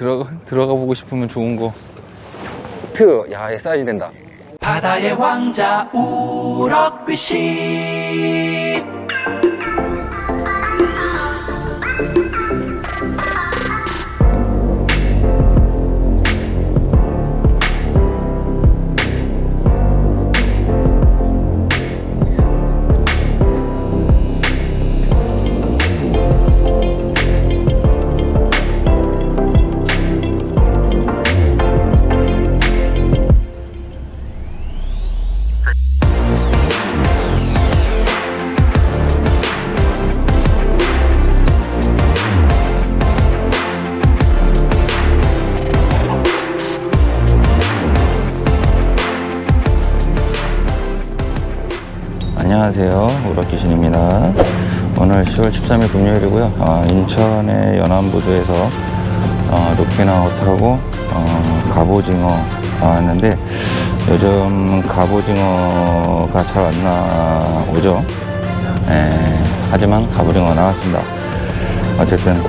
들어가 들어가 보고 싶으면 좋은 거. 트, 야, 얘 사이즈 된다. 바다의 왕자 우럭빛이 안녕하세요. 우럭기신입니다. 오늘 10월 13일 금요일이고요. 아, 인천의 연안부두에서 어, 루키나웃하고 어, 갑오징어 나왔는데 요즘 갑오징어가 잘 안 나오죠. 에, 하지만 갑오징어 나왔습니다. 어쨌든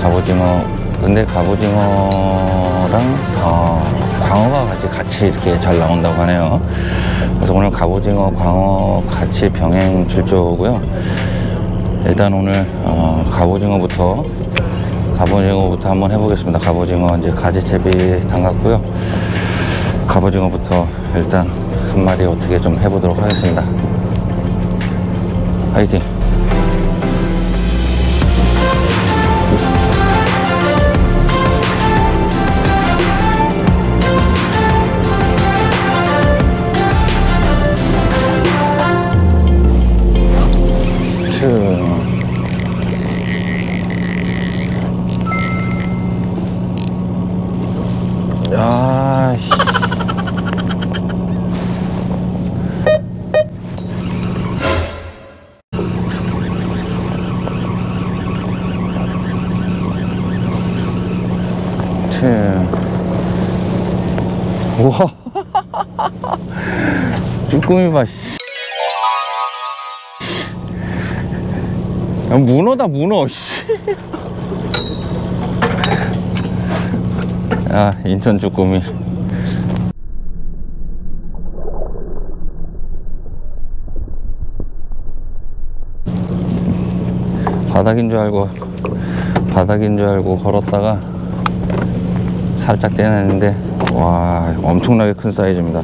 갑오징어 근데 갑오징어랑 어, 광어가 같이 이렇게 잘 나온다고 하네요. 그래서 오늘 갑오징어, 광어 같이 병행 출조고요. 일단 오늘 어, 갑오징어부터 갑오징어부터 한번 해보겠습니다. 갑오징어 이제 가지채비 담갔고요. 갑오징어부터 일단 한 마리 어떻게 좀 해보도록 하겠습니다. 화이팅! 트. 우와. 쭈꾸미 봐, 씨. 야, 문어다 문어 씨. 야 인천 쭈꾸미 바닥인 줄 알고 바닥인 줄 알고 걸었다가 살짝 떼냈는데 와 엄청나게 큰 사이즈입니다.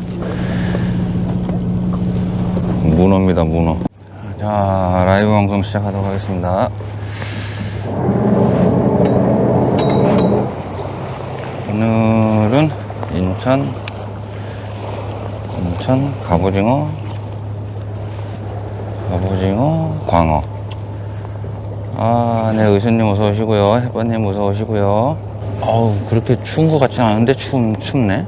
문어입니다 문어. 자 라이브 방송 시작하도록 하겠습니다. 오늘은 인천 인천 갑오징어 갑오징어 광어. 아네 의수님 어서 오시고요. 해빠님 어서 오시고요 어우 그렇게 추운 것 같진 않은데 추운, 춥네.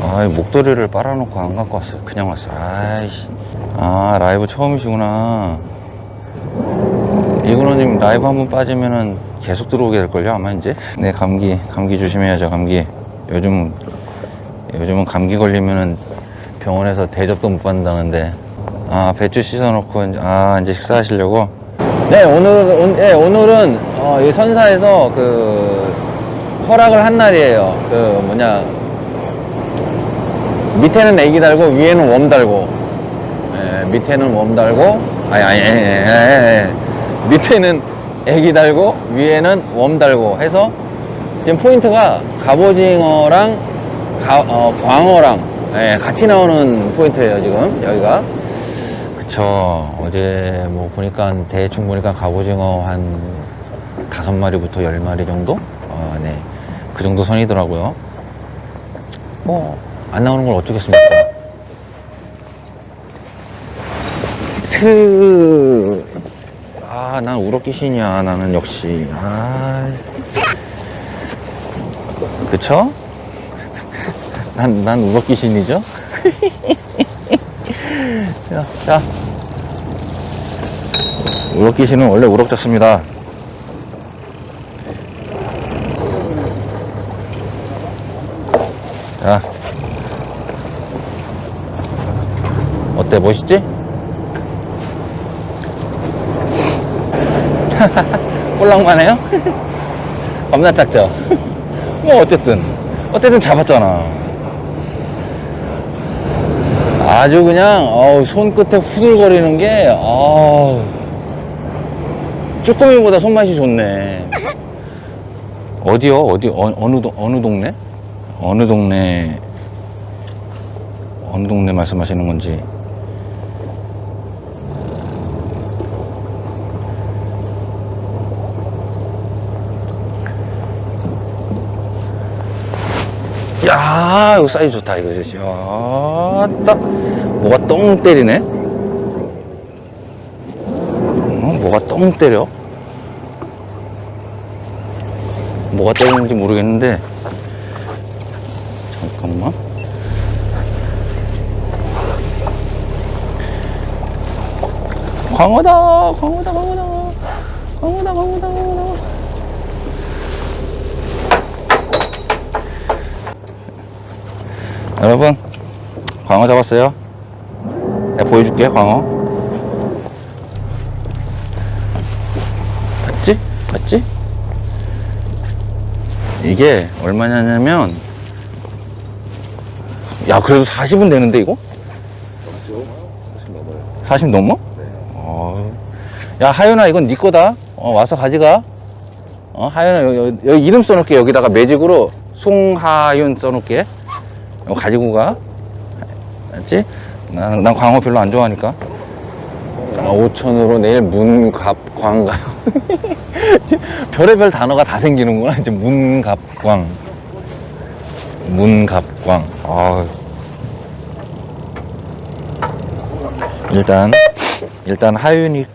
아 목도리를 빨아놓고 안 갖고 왔어요. 그냥 왔어요. 아이씨. 아 라이브 처음이시구나. 이근호님 라이브 한번 빠지면은 계속 들어오게 될걸요? 아마 이제? 네 감기 감기 조심해야죠 감기. 요즘 요즘은 감기 걸리면은 병원에서 대접도 못 받는다는데. 아 배추 씻어놓고 아 이제 식사하시려고? 네 오늘은 온- 네, 오늘은 어, 이 선사에서 그 허락을 한 날이에요. 그 뭐냐. 밑에는 애기 달고 위에는 웜 달고. 예, 밑에는 웜 달고. 아니 아니 아니, 아니, 아니. 밑에는 애기 달고 위에는 웜 달고 해서 지금 포인트가 갑오징어랑 가- 어, 광어랑 예, 같이 나오는 포인트예요 지금 여기가. 그쵸. 어제 뭐 보니까 대충 보니까 갑오징어 한 다섯 마리부터 열 마리 정도? 어, 네 그 정도 선이더라고요 뭐 안 나오는 걸 어쩌겠습니까 스. 아, 난 우럭 귀신이야. 나는 역시. 아. 그쵸? 난, 난 우럭 귀신이죠? 자, 자. 우럭 귀신은 원래 우럭 잡습니다. 어때? 멋있지? 꼴랑만 해요? 겁나 작죠? 뭐 어쨌든 어쨌든 잡았잖아 아주 그냥 어우, 손끝에 후들거리는 게 어우, 쭈꾸미보다 손맛이 좋네 어디요 어디 어, 어느 동 어느 동네 어느 동네 어느 동네 말씀하시는 건지 야, 이거 사이즈 좋다, 이거 진짜. 야, 딱, 뭐가 똥 때리네? 어, 뭐가 똥 때려? 뭐가 때리는지 모르겠는데. 잠깐만. 광어다, 광어다, 광어다. 광어다, 광어다, 광어다. 여러분 광어 잡았어요 내가 보여줄게 광어 봤지? 봤지? 이게 얼마냐면 야 그래도 40은 되는데 이거? 40 넘어? 어. 야 하윤아 이건 네 거다 어, 와서 가져가 어 하윤아 여기, 여기 이름 써놓을게 여기다가 매직으로 송하윤 써놓을게 이거 가지고 가. 알지? 난, 난 광어 별로 안 좋아하니까. 아, 5천으로 내일 문갑 광 가요. 별의별 단어가 다 생기는구나. 이제 문갑 광. 문갑 광. 아 일단, 일단 하윤이,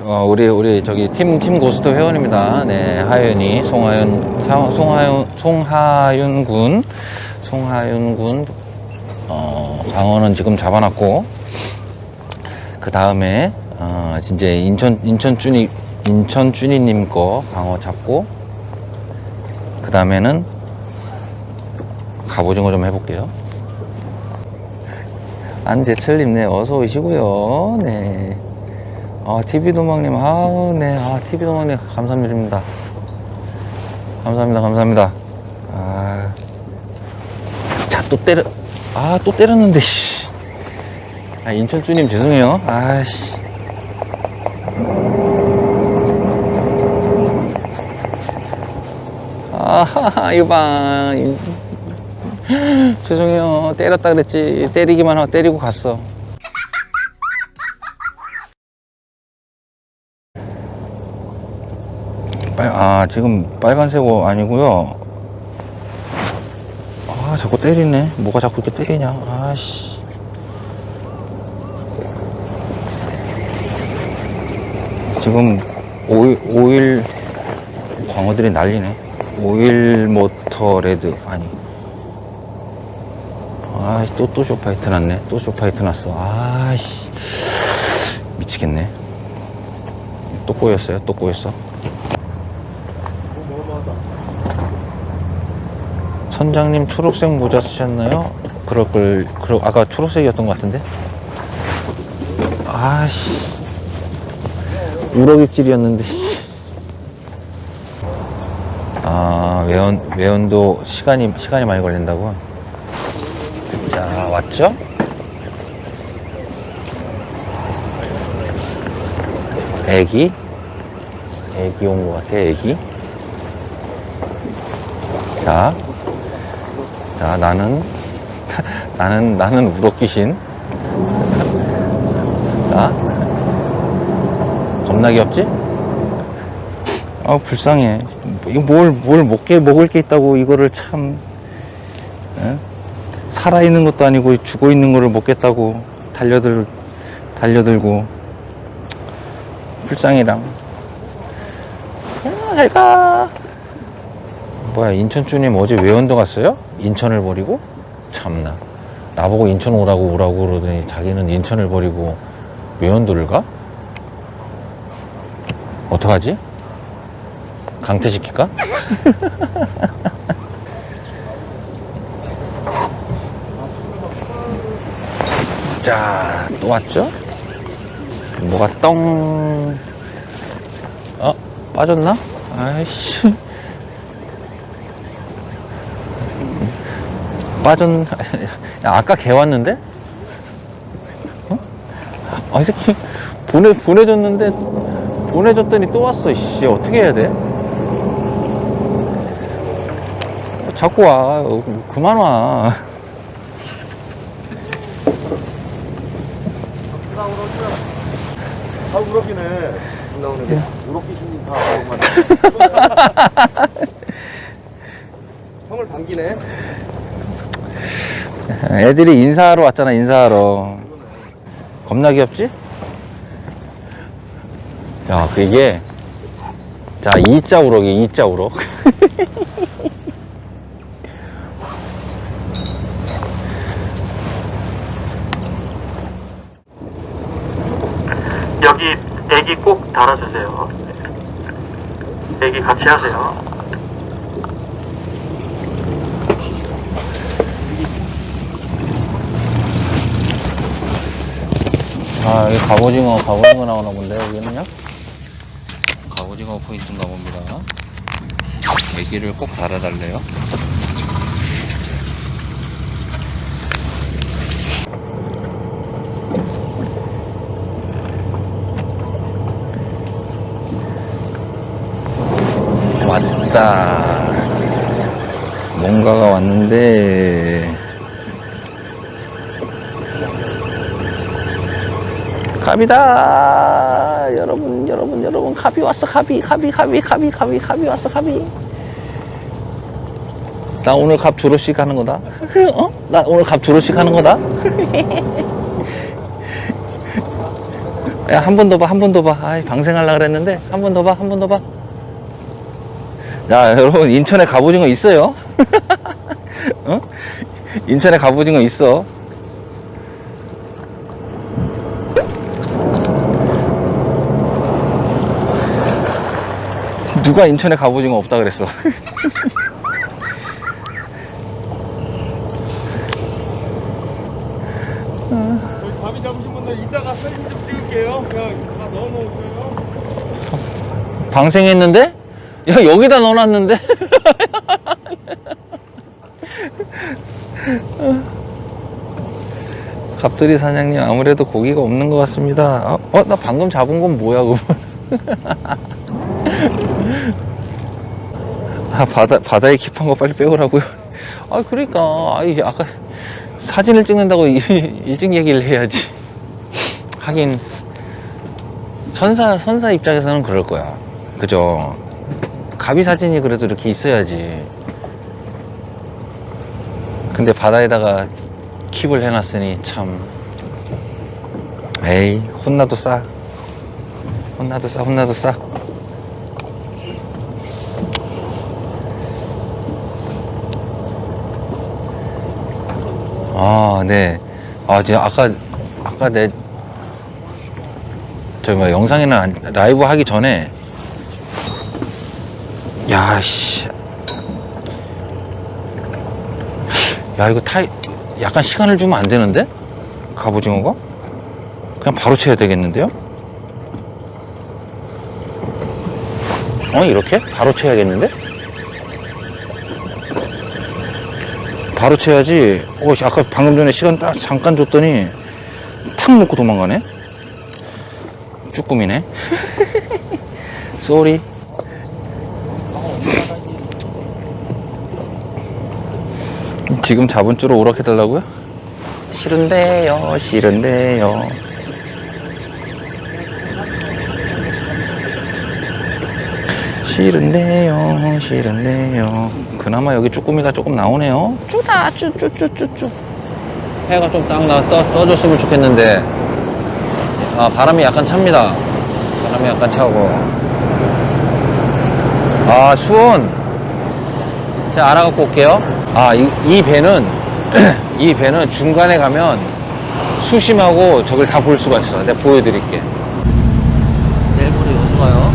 어, 우리, 우리 저기 팀, 팀 고스트 회원입니다. 네, 하윤이, 송하윤, 사- 송하윤, 송하윤 군. 송하윤 군, 어, 광어는 지금 잡아놨고, 그 다음에, 어, 이제 인천, 인천 쭈니, 인천 쭈니님 거 광어 잡고, 그 다음에는 갑오징어 좀 해볼게요. 안재철님, 네, 어서 오시고요. 네. 아, TV도망님, 아우, 네, 아, TV도망님, 감사드립니다. 감사합니다, 감사합니다. 아. 자, 또 때려. 아, 또 때렸는데, 씨. 아, 인천주님 죄송해요. 아씨. 아하하, 이거 봐. 인- 죄송해요. 때렸다 그랬지. 때리기만 하고 때리고 갔어. 빨, 아, 지금 빨간색 옷 아니고요. 아, 자꾸 때리네. 뭐가 자꾸 이렇게 때리냐. 아씨. 지금 오일, 오일 광어들이 난리네. 오일 모터 레드. 아니. 아, 또, 또 쇼파이트 났네. 또 쇼파이트 났어. 아씨. 미치겠네. 또 꼬였어요. 또 꼬였어. 선장님 초록색 모자 쓰셨나요? 그럴 걸, 그러, 아까 초록색이었던 것 같은데? 아씨. 우럭입질이었는데, 씨. 아, 외연, 외연도 시간이, 시간이 많이 걸린다고? 자, 왔죠? 애기? 애기 온 것 같아, 애기. 자, 자, 나는, 나는, 나는 우럭귀신. 자, 겁나 귀엽지? 아, 불쌍해. 이거 뭘, 뭘 먹게, 먹을 게 있다고 이거를 참, 예? 살아있는 것도 아니고 죽어 있는 거를 먹겠다고 달려들, 달려들고. 불쌍해랑. 야, 잘 가. 뭐야 인천주님 어제 외원도 갔어요? 인천을 버리고? 참나 나보고 인천 오라고 오라고 그러더니 자기는 인천을 버리고 외원도를 가? 어떡하지? 강퇴시킬까? 자, 또 왔죠? 뭐가 똥, 어? 빠졌나? 아이씨. 빠졌, 야, 아까 개 왔는데? 어? 아, 이 새끼, 보내, 보내줬는데, 보내줬더니 또 왔어, 씨. 어떻게 해야 돼? 어, 자꾸 와. 어, 그만 와. 아 우럭이네 나오는 게 우럭 귀신님 다 알고만 형을 반기네 애들이 인사하러 왔잖아, 인사하러. 겁나 귀엽지? 야, 그 이게, 자, 이자 우럭이 이자 우럭. 여기 애기 꼭 달아주세요. 애기 같이 하세요. 아, 여기 갑오징어, 갑오징어 나오나 본데, 여기는요? 갑오징어 포인트인가 봅니다. 애기를 꼭 달아달래요. 왔다. 뭔가가 왔는데, 갑이다. 여러분 여러분 여러분 갑이 왔어 갑이 갑이 갑이 갑이 갑이 갑이 왔어 갑이. 나 오늘 갑 두로씩 하는 거다. 어? 나 오늘 갑 두로씩 하는 거다. 야 한 번 더 봐 한 번 더 봐. 아이 방생하려 그랬는데 한 번 더 봐 한 번 더 봐 야 여러분 인천에 갑오징어 있어요? 어? 인천에 갑오징어 있어 누가 인천에 갑오징어 없다 그랬어. 감이 잡으신 분들 이따가 사진 좀 찍을게요 그냥 다 넣어놓을게요 방생했는데? 야, 여기다 넣어놨는데? 갑돌이 사장님, 아무래도 고기가 없는 것 같습니다. 어, 어, 나 방금 잡은 건 뭐야, 그거? 아, 바다, 바다에 킵한 거 빨리 빼오라고요? 아, 그러니까. 아, 이제 아까 사진을 찍는다고 일- 일찍 얘기를 해야지. 하긴, 선사, 선사 입장에서는 그럴 거야. 그죠? 가비 사진이 그래도 이렇게 있어야지. 근데 바다에다가 킵을 해놨으니 참. 에이, 혼나도 싸. 혼나도 싸, 혼나도 싸. 아, 네. 아, 진짜 아까, 아까 내, 저기 뭐 안- 라이브 하기 전에 야, 씨. 야, 이거 타이, 약간 시간을 주면 안 되는데? 갑오징어가? 그냥 바로 쳐야 되겠는데요? 어, 이렇게? 바로 쳐야겠는데? 바로 쳐야지. 어, 씨, 아까 방금 전에 시간 딱 잠깐 줬더니 탁 놓고 도망가네? 쭈꾸미네. 쏘리. 지금 잡은 줄로 오락해달라고요? 싫은데요, 싫은데요. 싫은데요, 싫은데요. 그나마 여기 쭈꾸미가 조금 나오네요. 쭈다, 쭈쭈쭈쭈쭈. 해가 좀딱 나, 떠, 떠줬으면 좋겠는데. 아, 바람이 약간 찹니다. 바람이 약간 차고. 아, 수온. 제가 알아갖고 올게요. 아, 이, 이 배는, 이 배는 중간에 가면 수심하고 저걸 다 볼 수가 있어. 내가 보여드릴게. 내일 모레 여수 가요.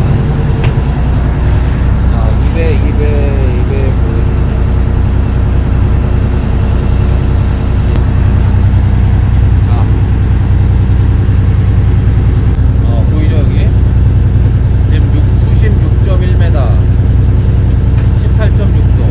아, 2배, 2배, 2배 보여드릴게요. 아. 어, 보이죠, 여기? 지금 6, 수심 6.1m, 18.6도.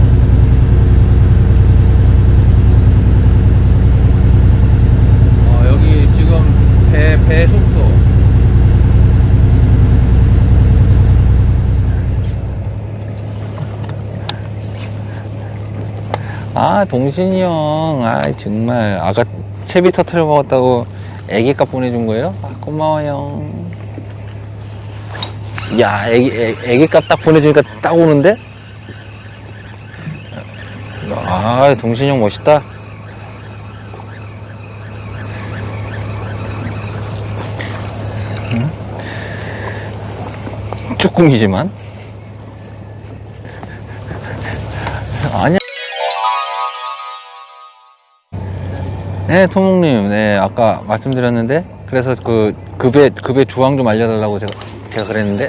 아, 동신이 형. 아, 정말. 아까 채비 터트려 먹었다고 애기값 보내준 거예요? 아, 고마워요. 야, 애기, 애, 애기값 딱 보내주니까 딱 오는데? 아, 동신이 형 멋있다. 응? 쭈꾸미지만. 네, 토목님. 네, 아까 말씀드렸는데, 그래서 그 급여 급여 조항 좀 알려달라고 제가 제가 그랬는데,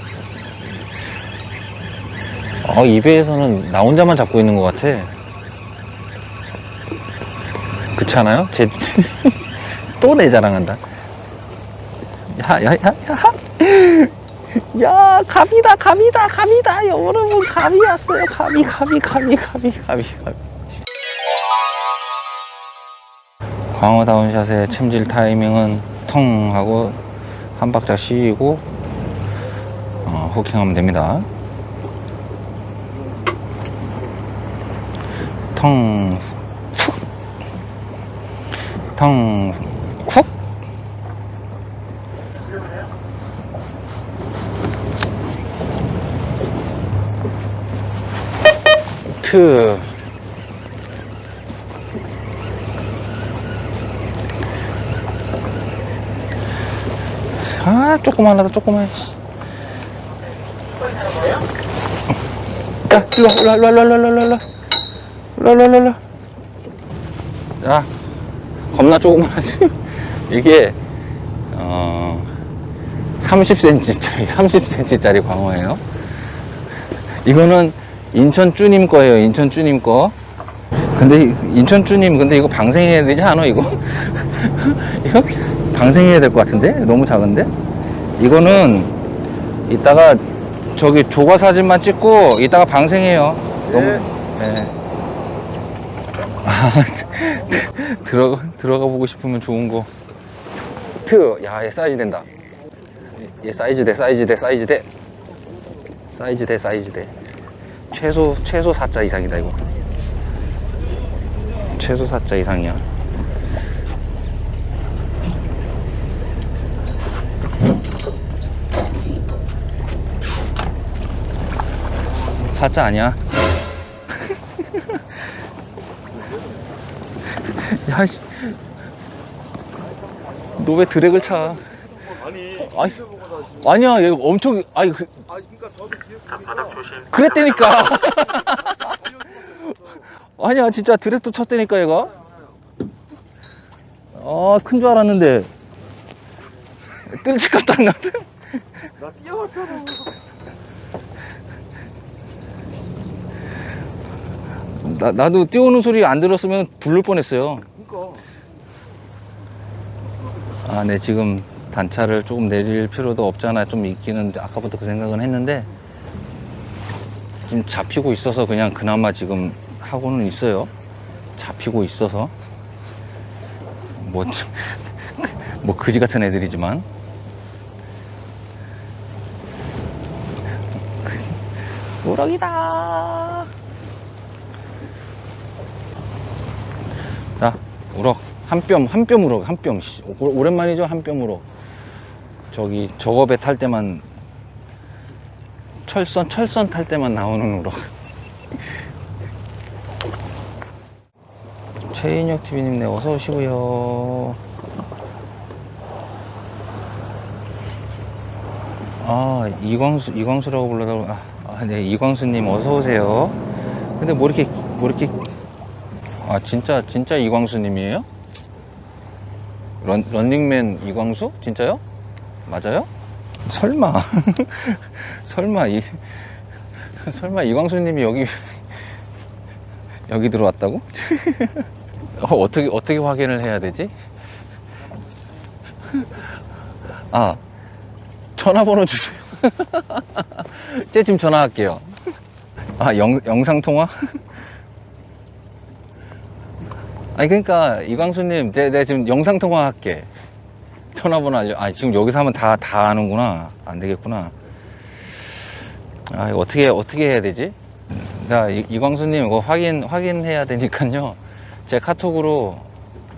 어, 이 배에서는 나 혼자만 잡고 있는 것 같아. 그렇지 않아요? 제, 또 내 자랑한다. 야, 야, 야, 야. 야, 감이다, 감이다, 감이다. 여러분, 감이 왔어요. 감이, 감이, 감이, 감이, 감이, 감이. 광어 다운샷의 챔질 타이밍은 텅 하고 한 박자 쉬고 어, 호킹하면 됩니다. 텅, 훅, 텅, 훅. 트. 아, 조그만 하다, 조그만. 씨. 야, 일로 와, 일로 와, 일로 와, 일로 와, 일로 와, 일로 와. 일로 와, 일로 와, 일로 와. 야, 겁나 조그만하지? 이게, 어, 30cm짜리, 30cm짜리 광어예요. 이거는 인천 쭈님 거예요, 인천 쭈님 거. 근데 이- 인천 쭈님, 근데 이거 방생해야 되지 않아, 이거? 이거 방생해야 될 것 같은데? 너무 작은데? 이거는 이따가 저기 조과 사진만 찍고 이따가 방생해요. 너무, 네. 아, 들어가, 들어가 보고 싶으면 좋은 거. 트, 야, 얘 사이즈 된다. 얘 사이즈 돼, 사이즈 돼, 사이즈 돼. 사이즈 돼, 사이즈 돼. 최소, 최소 4자 이상이다, 이거. 최소 4자 이상이야. 사자 아니야? 야, 씨. 너 왜 드랙을 차? 아니 아니, 아니야, 얘 엄청, 아니, 그, 아 그러니까 저도 뒤에서 자, 바닥 조심. 그랬다니까. 아니야, 진짜 드랙도 쳤다니까, 얘가. 아, 큰 줄 알았는데. 뜰지 같도 안 나대. 나 뛰어왔잖아 나, 나도 뛰어오는 소리 안 들었으면 부를 뻔했어요. 그러니까 아, 네, 지금 단차를 조금 내릴 필요도 없잖아. 좀 있기는 아까부터 그 생각은 했는데, 지금 잡히고 있어서 그냥 그나마 지금 하고는 있어요. 잡히고 있어서. 뭐, 뭐, 그지 같은 애들이지만. 우럭이다! 자, 우럭. 한 뼘, 한뼘 우럭, 한 뼘. 오랜만이죠, 한뼘 우럭. 저기, 저거 배 탈 때만, 철선, 철선 탈 때만 나오는 우럭. 최인혁 TV님, 네, 어서 오시고요. 아, 이광수, 이광수라고 불러다고, 아, 아, 네, 이광수님, 어서 오세요. 근데 뭐 이렇게, 뭐 이렇게, 아, 진짜, 진짜 이광수님이에요? 런, 런닝맨 이광수? 진짜요? 맞아요? 설마. 설마, 이, 설마 이광수님이 여기, 여기 들어왔다고? 어, 어떻게, 어떻게 확인을 해야 되지? 아, 전화번호 주세요. 제 지금 전화할게요. 아, 영, 영상 통화? 아니, 그러니까, 이광수님, 내, 내가 지금 영상통화 할게. 전화번호 알려. 아, 지금 여기서 하면 다, 다 아는구나. 안 되겠구나. 아, 이거 어떻게, 어떻게 해야 되지? 자, 이, 이광수님, 이거 확인, 확인해야 되니까요. 제 카톡으로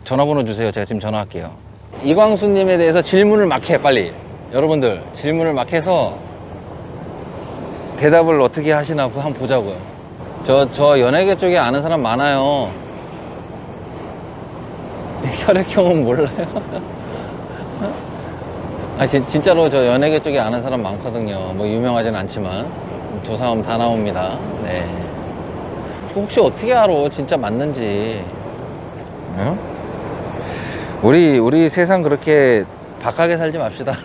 전화번호 주세요. 제가 지금 전화할게요. 이광수님에 대해서 질문을 막 해, 빨리. 여러분들, 질문을 막 해서 대답을 어떻게 하시나 한번 보자고요. 저, 저 연예계 쪽에 아는 사람 많아요. 혈액형은 몰라요. 아, 진, 진짜로 저 연예계 쪽에 아는 사람 많거든요. 뭐 유명하진 않지만. 조사하면 다 나옵니다. 네. 혹시 어떻게 알아? 진짜 맞는지. 응? 우리, 우리 세상 그렇게 박하게 살지 맙시다.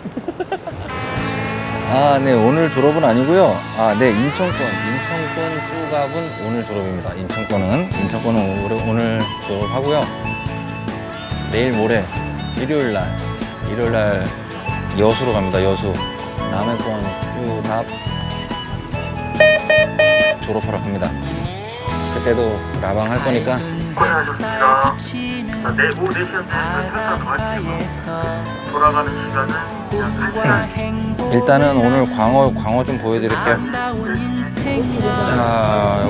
아, 네. 오늘 졸업은 아니고요. 아, 네. 인천권. 인천권 쭈갑은 오늘 졸업입니다. 인천권은. 인천권은 오늘, 오늘 졸업하고요. 내일 모레, 일요일 날, 일요일 날 여수로 갑니다. 여수. 남해권 쭈갑 졸업하러 갑니다. 그때도 라방 할 거니까 고생하셨습니다. 자, 내일 오후 4시에 살짝 더 할게요. 돌아가는 시간은 약 1시간. 일단은 오늘 광어 광어 좀 보여드릴게요. 자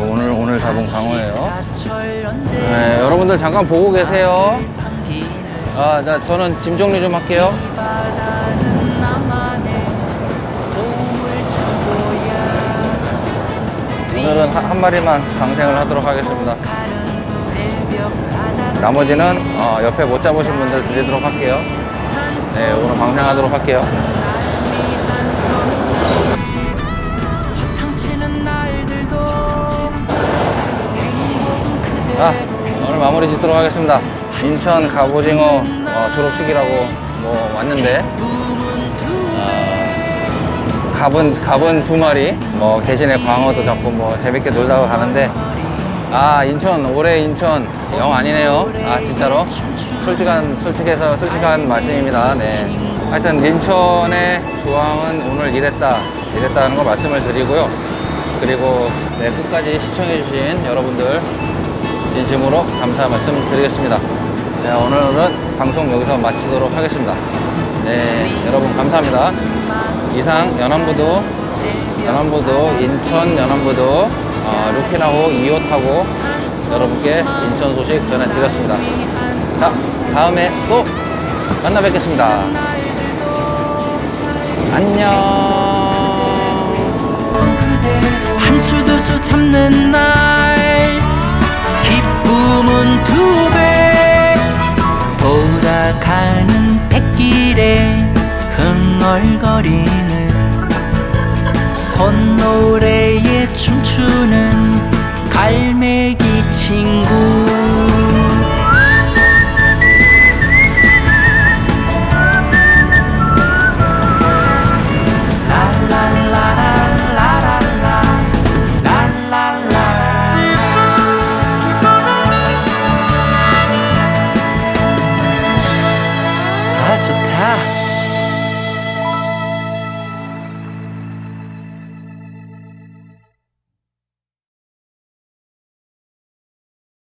오늘 오늘 잡은 광어예요. 네, 여러분들 잠깐 보고 계세요. 아, 나 저는 짐 정리 좀 할게요. 오늘은 한, 한 마리만 방생을 하도록 하겠습니다. 나머지는 어, 옆에 못 잡으신 분들 드리도록 할게요. 네, 오늘 방생하도록 할게요. 자, 오늘 마무리 짓도록 하겠습니다. 인천 갑오징어 어, 졸업식이라고 뭐 왔는데 어, 갑은 갑은 두 마리, 뭐 대신에 광어도 잡고 뭐 재밌게 놀다가 가는데 아 인천 올해 인천 영 아니네요. 아 진짜로 솔직한 솔직해서 솔직한 말씀입니다. 네. 하여튼 인천의 조항은 오늘 이랬다 이랬다는 걸 말씀을 드리고요. 그리고 네, 끝까지 시청해주신 여러분들 진심으로 감사 말씀 드리겠습니다. 자, 오늘은 방송 여기서 마치도록 하겠습니다. 네, 여러분 감사합니다. 이상 연안부도, 연안부도, 인천 연안부도, 어, 루키나호 2호 타고 여러분께 인천 소식 전해드렸습니다. 자, 다음에 또 만나 뵙겠습니다. 안녕. 한수 두수 참는 날 기쁨은 흥얼거리는 콧노래에 춤추는 갈매기 친구